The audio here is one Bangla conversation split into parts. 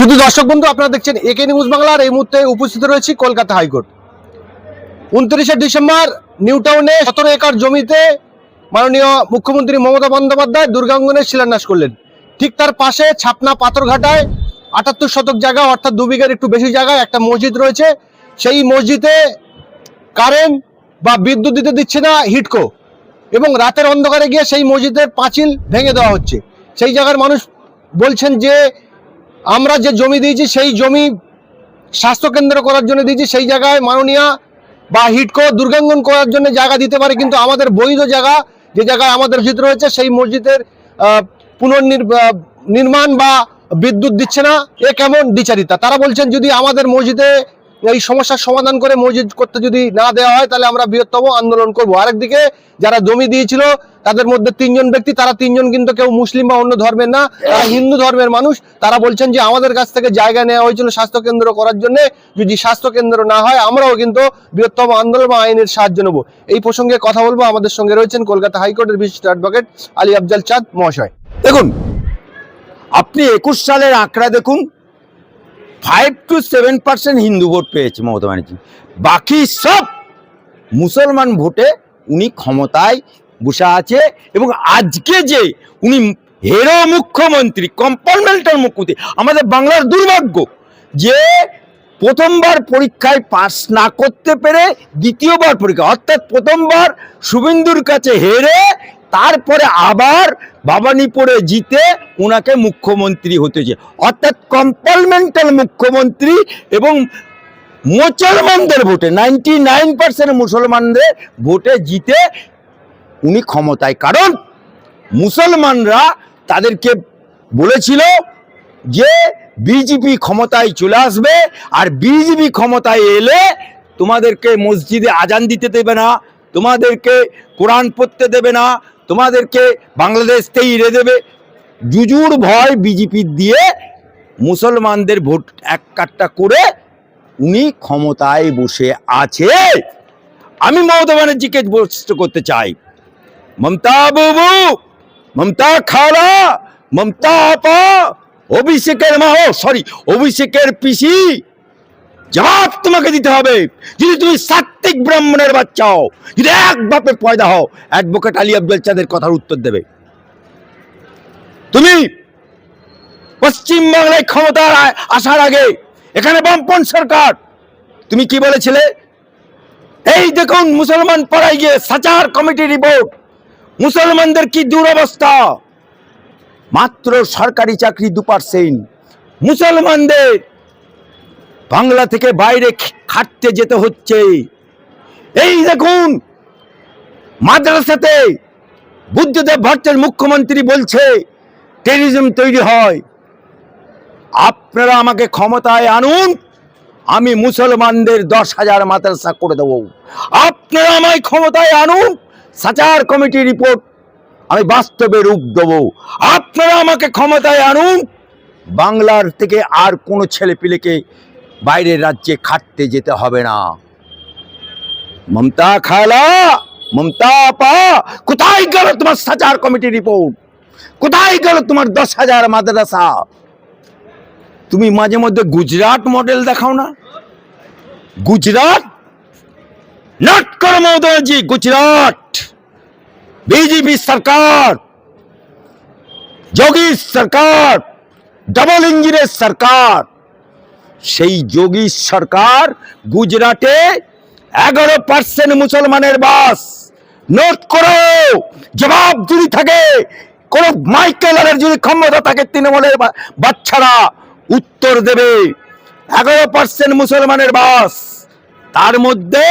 শুধু দর্শক বন্ধু, আপনারা দেখছেন একে নিউজ বাংলার এই মুহূর্তে উপস্থিত রয়েছি কলকাতা হাইকোর্ট। উনত্রিশে ডিসেম্বর, নিউ টাউনে সতেরো একর জমিতে মাননীয় মুখ্যমন্ত্রী মমতা বন্দ্যোপাধ্যায় দুর্গাঙ্গনের শিলান্যাস করলেন। ঠিক তার পাশে ছাপনা পাথরঘাটায় আটাত্তর শতক জায়গা, অর্থাৎ দু বিঘার একটু বেশি জায়গায় একটা মসজিদ রয়েছে। সেই মসজিদে কারেন্ট বা বিদ্যুৎ দিতে দিচ্ছে না হিটকো, এবং রাতের অন্ধকারে গিয়ে সেই মসজিদের পাঁচিল ভেঙে দেওয়া হচ্ছে। সেই জায়গার মানুষ বলছেন যে আমরা যে জমি দিয়েছি, সেই জমি স্বাস্থ্যকেন্দ্র করার জন্য দিয়েছি, সেই জায়গায় মাননীয়া বা হিটকো, দুর্গাঙ্গন করার জন্য জায়গা দিতে পারে, কিন্তু আমাদের বৈধ জায়গা, যে জায়গায় আমাদের ভিতরে রয়েছে, সেই মসজিদের পুনর্নির নির্মাণ বা বিদ্যুৎ দিচ্ছে না, এ কেমন বিচারিতা? তারা বলছেন, যদি আমাদের মসজিদে এই সমস্যার সমাধান করে মসজিদ করতে যদি না দেওয়া হয়, তাহলে আমরা বৃহত্তম আন্দোলন করব। আরেকদিকে যারা জমি দিয়েছিল, তাদের মধ্যে তিনজন ব্যক্তি, তারা তিনজন কিন্তু কেউ মুসলিম বা অন্য ধর্মের না, তারা হিন্দু ধর্মের মানুষ। তারা বলছেন যে, আমাদের কাছ থেকে জায়গা নেওয়া হয়েছিল স্বাস্থ্য কেন্দ্র করার জন্য। যদি স্বাস্থ্য কেন্দ্র না হয়, আমরাও কিন্তু বৃহত্তম আন্দোলন বা আইনের সাহায্য নেব। এই প্রসঙ্গে কথা বলব। আমাদের সঙ্গে রয়েছেন কলকাতা হাইকোর্টের বিশিষ্ট অ্যাডভোকেট আলী আফজাল চাঁদ মহাশয়। দেখুন, আপনি একুশ সালের আঁকড়া দেখুন five two seven percent Hindu vote পেয়েছে মমতা ব্যানার্জি। বাকি সব মুসলমান ভোটে উনি ক্ষমতায় বসে আছে এবং আজকে যে উনি হেরো মুখ্যমন্ত্রী, কম্পার্টমেন্টাল মুখ্যমন্ত্রী, আমাদের বাংলার দুর্ভাগ্য যে প্রথমবার পরীক্ষায় পাস না করতে পেরে দ্বিতীয়বার পরীক্ষা, অর্থাৎ প্রথমবার শুভেন্দুর কাছে হেরে তারপরে আবার বাবানিপুরে জিতে ওনাকে মুখ্যমন্ত্রী হতেছে অর্থাৎ কম্পার্টমেন্টাল মুখ্যমন্ত্রী এবং মুসলমানদের ভোটে নাইনটি নাইন পার্সেন্ট মুসলমানদের ভোটে জিতে উনি ক্ষমতায়। কারণ মুসলমানরা তাদেরকে বলেছিল যে বিজেপি ক্ষমতায় চলে আসবে আর বিজেপি ক্ষমতায় এলে তোমাদেরকে মসজিদে আজান দিতে দেবে না। তোমাদেরকে কোরআন পড়তে দেবে না, তোমাদেরকে বাংলাদেশতেই ইরে দেবে। জুজুর ভয় বিজেপি দিয়ে মুসলমানদের ভোট এক কাট্টা করে উনি ক্ষমতায় বসে আছে। আমি মমতা ব্যানার্জিকে প্রশ্ন করতে চাই। মমতা বাবু, মমতা খালা, মমতা আপা, অভিষেকের মা, ও সরি, অভিষেকের পিসি জবাব তোমাকে দিতে হবে। যদি তুমি সাত্বিক ব্রাহ্মণের বাচ্চা হও, যদি এক বাপে পয়দা হও অ্যাডভোকেট আলী আব্দুল চাঁদের কথার উত্তর দেবে। তুমি পশ্চিম বাংলায় ক্ষমতার আসার আগে এখানে বামপন সরকার, তুমি কি বলেছিলে? এই দেখুন, মুসলমান পাড়ায় গিয়ে সাচার কমিটি রিপোর্ট। মুসলমানদের কি দুরবস্থা? মাত্র সরকারি চাকরি দু পার্সেন্ট। মুসলমানদের বাংলা থেকে বাইরে খাটতে যেতে হচ্ছে। এই দেখুন, মাদ্রাসাতে বুদ্ধদেব ভট্টের মুখ্যমন্ত্রী বলছে টেরিজম তৈরি হয়। আপনারা আমাকে ক্ষমতায় আনুন, আমি মুসলমানদের দশ হাজার মাদ্রাসা করে দেবো। আপনারা আমায় ক্ষমতায় আনুন, সাচার কমিটি রিপোর্ট আমি বাস্তবে রূপ দেবো। আপনারা আমাকে ক্ষমতায় আনুন, বাংলার থেকে আর কোনো ছেলে পিলেকে বাইরের রাজ্যে খাটতে যেতে হবে না। মমতা খালা, মমতা পা কোথায় গেল তোমার সাচার কমিটি রিপোর্ট? কোথায় গেল তোমার দশ হাজার মাদ্রাসা? তুমি মাঝে মধ্যে গুজরাট মডেল দেখাও না? গুজরাট? নট করো মমতাজি গুজরাট। বিজেপি সরকার যোগী সরকার ডবল ইঞ্জিনের সরকার। সেই যোগী সরকার গুজরাটে এগারো পার্সেন্ট মুসলমানের বাস। নোট করো, জবাব যদি থাকে, কোন মাইকেলের যদি ক্ষমতা থাকে তৃণমূলের বাচ্চারা, উত্তর দেবে। এগারো পার্সেন্ট মুসলমানের বাস। তার মধ্যে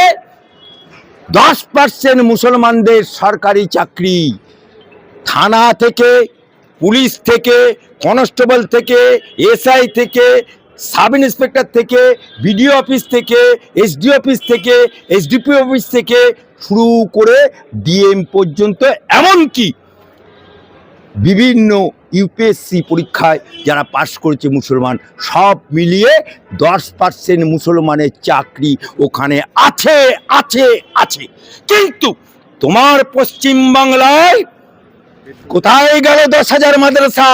দশ পার্সেন্ট মুসলমানদের সরকারি চাকরি। থানা থেকে, পুলিশ থেকে, কনস্টেবল থেকে, এসআই থেকে সাব ইন্সপেক্টর থেকে, বিডিও অফিস থেকে, এসডি অফিস থেকে, এসডিপি অফিস থেকে শুরু করে ডিএম পর্যন্ত, এমনকি বিভিন্ন ইউপিএসসি পরীক্ষায় যারা পাশ করেছে মুসলমান, সব মিলিয়ে দশ পার্সেন্ট মুসলমানের চাকরি ওখানে আছে আছে আছে। কিন্তু তোমার পশ্চিম বাংলায় কোথায় গেল দশ হাজার মাদ্রাসা?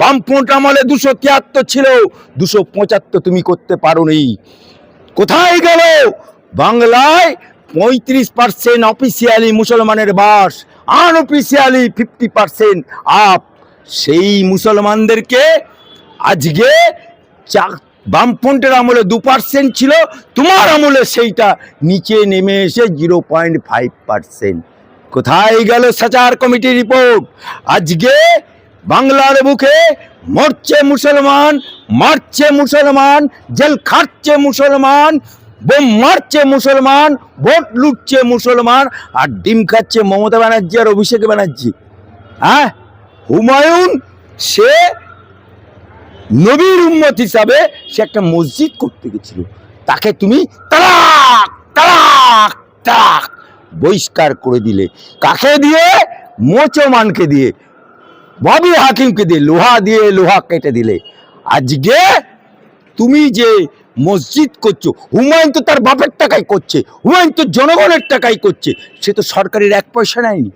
বামফ্রন্ট আমলে দুশো তিয়াত্তর ছিল, দুশো পঁচাত্তর তুমি করতে পারোনি। কোথায় গেল? বাংলায় পঁয়ত্রিশ পার্সেন্ট অফিসিয়ালি মুসলমানের বাস আনঅফিসিয়ালি ফিফটি পার্সেন্ট আপ সেই মুসলমানদেরকে আজকে বামফ্রন্টের আমলে দু পার্সেন্ট ছিল, তোমার আমলে সেইটা নিচে নেমে এসে জিরো পয়েন্ট ফাইভ পার্সেন্ট কোথায় গেল সাচার কমিটি রিপোর্ট? আজকে বাংলার বুকে মরছে মুসলমান, মারছে মুসলমান, জেল খাটছে মুসলমান, বোম মারছে মুসলমান, ভোট লুটছে মুসলমান আর ডিম খাচ্ছে মমতা ব্যানার্জি আর অভিষেক ব্যানার্জি। হ্যাঁ? হুমায়ুন, সে নবীর উম্মত হিসাবে সে একটা মসজিদ করতে গেছিল। তাকে তুমি তালাক তালাক তালাক। বহিষ্কার করে দিলে। কাকে দিয়ে? মোচমানকে দিয়ে। ববি হাকিমকে দিয়ে। লোহা দিয়ে লোহা কেটে দিলে। আজকে তুমি যে মসজিদ করছ, হুমায়ুন তো তার বাপের টাকাই করছে, হুমায়ুন তো জনগণের টাকাই করছে, সে তো সরকারের এক পয়সা নেয়নি।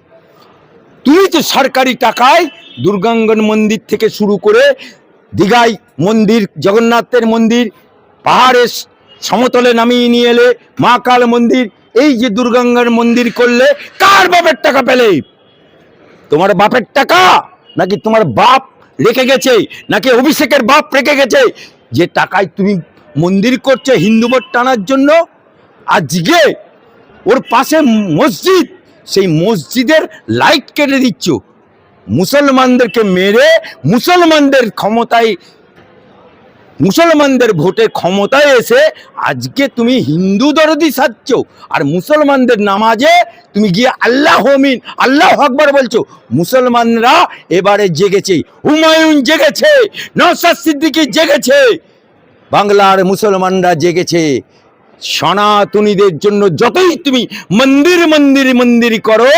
তুমি তো সরকারি টাকায় দুর্গাঙ্গন মন্দির থেকে শুরু করে দীঘাই মন্দির, জগন্নাথের মন্দির, পাহাড়ের সমতলে নামিয়ে নিয়ে এলে, মা কাল মন্দির এই যে দুর্গাঙ্গন মন্দির করলে কার বাপের টাকা পেলে? তোমার বাপের টাকা নাকি তোমার বাপ রেখে গেছে? নাকি অভিষেকের বাপ রেখে গেছে? যে টাকায় তুমি মন্দির করছে হিন্দু ভোট টানার জন্য, আজকে ওর পাশে মসজিদ, সেই মসজিদের লাইট কেটে দিচ্ছ। মুসলমানদেরকে মেরে মুসলমানদের ক্ষমতায় মুসলমানদের ভোটে ক্ষমতায় এসে আজকে তুমি হিন্দু দরদি সাজছ আর মুসলমানদের নামাজে তুমি গিয়ে আল্লাহ হমিন আল্লাহ আকবর বলছো। মুসলমানরা এবারে জেগেছে, হুমায়ুন জেগেছে নওসাদ সিদ্দিকি জেগেছে, বাংলার মুসলমানরা জেগেছে। সনাতনীদের জন্য যতই তুমি মন্দির মন্দির মন্দির করো,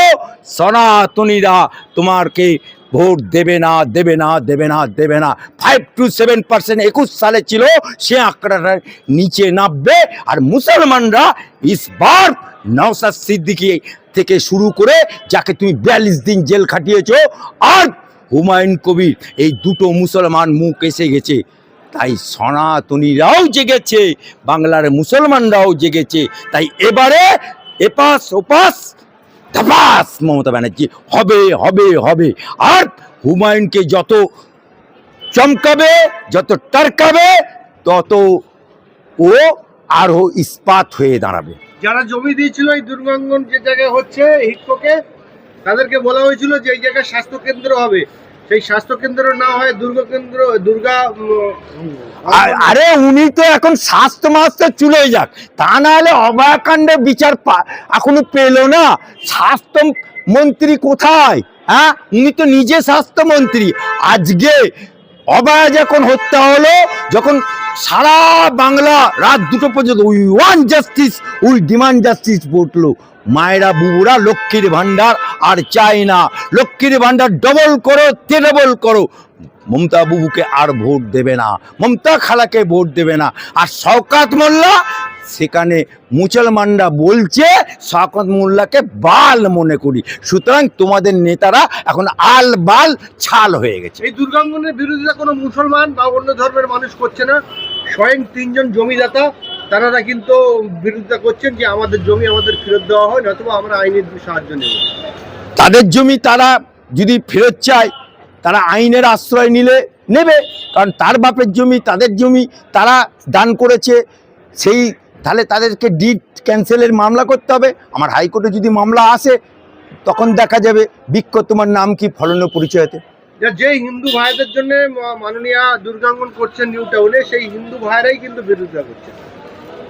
সনাতনীরা তোমাকে ভোট দেবে না দেবে না দেবে না দেবে না। ফাইভ টু সেভেন পার্সেন্ট একুশ সালে ছিল, সে আঁকড়াটা নিচে নামবে। আর মুসলমানরা ইসবার নওসাদ সিদ্দিকি থেকে শুরু করে, যাকে তুমি বিয়াল্লিশ দিন জেল খাটিয়েছ, আর হুমায়ুন কবির, এই দুটো মুসলমান মুখ এসে গেছে। তাই সনাতনীরাও জেগেছে, বাংলার মুসলমানরাও জেগেছে। তাই এবারে এপাস ওপাস ধাপাস মমতা ব্যানার্জি। হবে হবে হবে। আর হুমায়ুনকে যত চমকাবে, যত টারকাবে তত ও আরও ইস্পাত হয়ে দাঁড়াবে। যারা জমি দিয়েছিল এই দুর্গাঙ্গন যে জায়গায় হচ্ছে হিটকোকে, তাদেরকে বলা হয়েছিল যে এই জায়গায় স্বাস্থ্য কেন্দ্র হবে। সেই স্বাস্থ্য কেন্দ্র না হয় দুর্গা কেন্দ্র দুর্গা আরে উনি তো এখন স্বাস্থ্য মাস্তে চলে যাক। তা না হলে অভয়াকাণ্ডে বিচার এখনও পেল না। স্বাস্থ্য মন্ত্রী কোথায়? হ্যাঁ? উনি তো নিজে স্বাস্থ্যমন্ত্রী আজকে অবায় যখন হত্যা হলো, যখন সারা বাংলা রাত দুটো পর্যন্ত we want justice we demand justice বলল মায়েরা বুবুরা, লক্ষ্মীর ভান্ডার আর চায় না। লক্ষ্মীর ভান্ডার ডবল করো ডবল করো। মমতা বুবুকে আর ভোট দেবে না, মমতা খালাকে ভোট দেবে না। আর শওকাত মোল্লা, সেখানে মুসলমানরা বলছে, শওকত মোল্লাকে বাল মনে করি। সুতরাং তোমাদের নেতারা এখন আল বাল ছাল হয়ে গেছে। এই দুর্গাঙ্গনের বিরোধিতা কোনো মুসলমান বা অন্য ধর্মের মানুষ করছে না। স্বয়ং তিনজন জমিদাতা তারা কিন্তু বিরোধিতা করছেন যে আমাদের জমি আমাদের ফেরত দেওয়া হয় নতুবা আমরা আইনের সাহায্য নেব। তাদের জমি তারা যদি ফেরত চায় তারা আইনের আশ্রয় নিলে নেবে কারণ তার বাপের জমি তাদের জমি তারা দান করেছে সেই তাহলে তাদেরকে ডিট ক্যান্সেলের মামলা করতে হবে। আমার হাইকোর্টে যদি মামলা আসে তখন দেখা যাবে বিক্ষ তোমার নাম কি ফলন পরিচয়তে যে হিন্দু ভাইদের জন্য মাননীয় দুর্গাঙ্গন করছেন নিউ টাউনে সেই হিন্দু ভাইরাই কিন্তু বিরোধিতা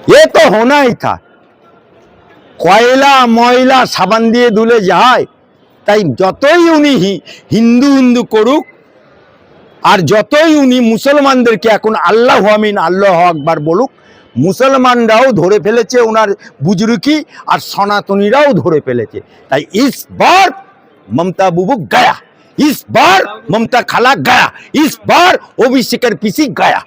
এ তো হোনাই থা কয়লা, ময়লা, সাবান দিয়ে ধুলে যায় তাই যতই উনি হিন্দু হিন্দু করুক, আর যতই উনি মুসলমানদেরকে এখন আল্লাহ আমিন, আল্লাহ আকবার বলুক, মুসলমানরাও ধরে ফেলেছে ওনার বুজরুকি, আর সনাতনীরাও ধরে ফেলেছে। তাই ইস বার মমতা বুবু গায়া, ইস বার মমতা খালা গায়া, ইস বার অভিষেকের পিসি গায়া।